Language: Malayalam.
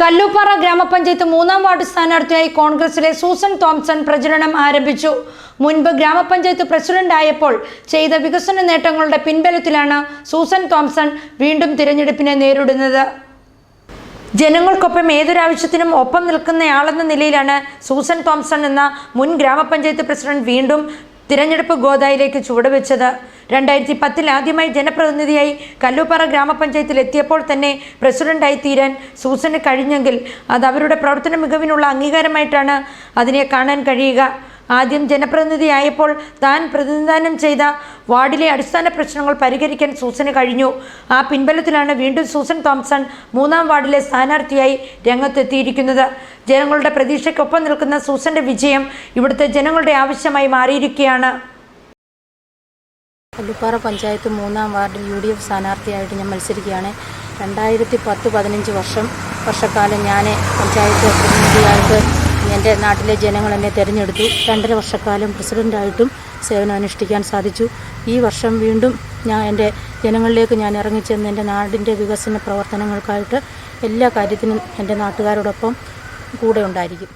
കല്ലുപ്പാറ ഗ്രാമപഞ്ചായത്ത് മൂന്നാം വാർഡ് സ്ഥാനാർത്ഥിയായി കോൺഗ്രസിലെ സൂസൻ തോംസൺ പ്രചരണം ആരംഭിച്ചു. മുൻപ് ഗ്രാമപഞ്ചായത്ത് പ്രസിഡന്റ് ആയപ്പോൾ ചെയ്ത വികസന നേട്ടങ്ങളുടെ പിൻബലത്തിലാണ് സൂസൻ തോംസൺ വീണ്ടും തിരഞ്ഞെടുപ്പിനെ നേരിടുന്നത്. ജനങ്ങൾക്കൊപ്പം ഏതൊരാവശ്യത്തിനും ഒപ്പം നിൽക്കുന്നയാളെന്ന നിലയിലാണ് സൂസൻ തോംസൺ എന്ന മുൻ ഗ്രാമപഞ്ചായത്ത് പ്രസിഡന്റ് വീണ്ടും തിരഞ്ഞെടുപ്പ് ഗോദായിലേക്ക് ചുവടുവെച്ചത്. രണ്ടായിരത്തി പത്തിൽ ആദ്യമായി ജനപ്രതിനിധിയായി കല്ലൂപ്പാറ ഗ്രാമപഞ്ചായത്തിൽ എത്തിയപ്പോൾ തന്നെ പ്രസിഡന്റായി തീരാൻ സൂസന് കഴിഞ്ഞെങ്കിൽ അത് അവരുടെ പ്രവർത്തന മികവിനുള്ള അംഗീകാരമായിട്ടാണ് അതിനെ കാണാൻ കഴിയുക. ആദ്യം ജനപ്രതിനിധിയായപ്പോൾ താൻ പ്രതിനിധാനം ചെയ്ത വാർഡിലെ അടിസ്ഥാന പ്രശ്നങ്ങൾ പരിഹരിക്കാൻ സൂസന് കഴിഞ്ഞു. ആ പിൻബലത്തിലാണ് വീണ്ടും സൂസൻ തോംസൺ മൂന്നാം വാർഡിലെ സ്ഥാനാർത്ഥിയായി രംഗത്തെത്തിയിരിക്കുന്നത്. ജനങ്ങളുടെ പ്രതീക്ഷയ്ക്കൊപ്പം നിൽക്കുന്ന സൂസന്റെ വിജയം ഇവിടുത്തെ ജനങ്ങളുടെ ആവശ്യമായി മാറിയിരിക്കുകയാണ്. കല്ലുപ്പാറ പഞ്ചായത്ത് മൂന്നാം വാർഡിൽ യു ഡി എഫ് സ്ഥാനാർത്ഥിയായിട്ട് ഞാൻ മത്സരിക്കുകയാണ്. രണ്ടായിരത്തി പത്ത് പതിനഞ്ച് വർഷം വർഷക്കാലം ഞാൻ പഞ്ചായത്ത് പ്രതിനിധിയായിട്ട് എന്റെ നാട്ടിലെ ജനങ്ങൾ എന്നെ തിരഞ്ഞെടുത്തു. രണ്ടര വർഷക്കാലം പ്രസിഡന്റായിട്ടും സേവനം അനുഷ്ഠിക്കാൻ സാധിച്ചു. ഈ വർഷം വീണ്ടും ഞാൻ എന്റെ ജനങ്ങളിലേക്ക് ഞാൻ ഇറങ്ങിച്ചെന്ന് എന്റെ നാടിന്റെ വികസന പ്രവർത്തനങ്ങൾക്കായിട്ട് എല്ലാ കാര്യത്തിനും എന്റെ നാട്ടുകാരോടൊപ്പം കൂടെ ഉണ്ടായിരിക്കും.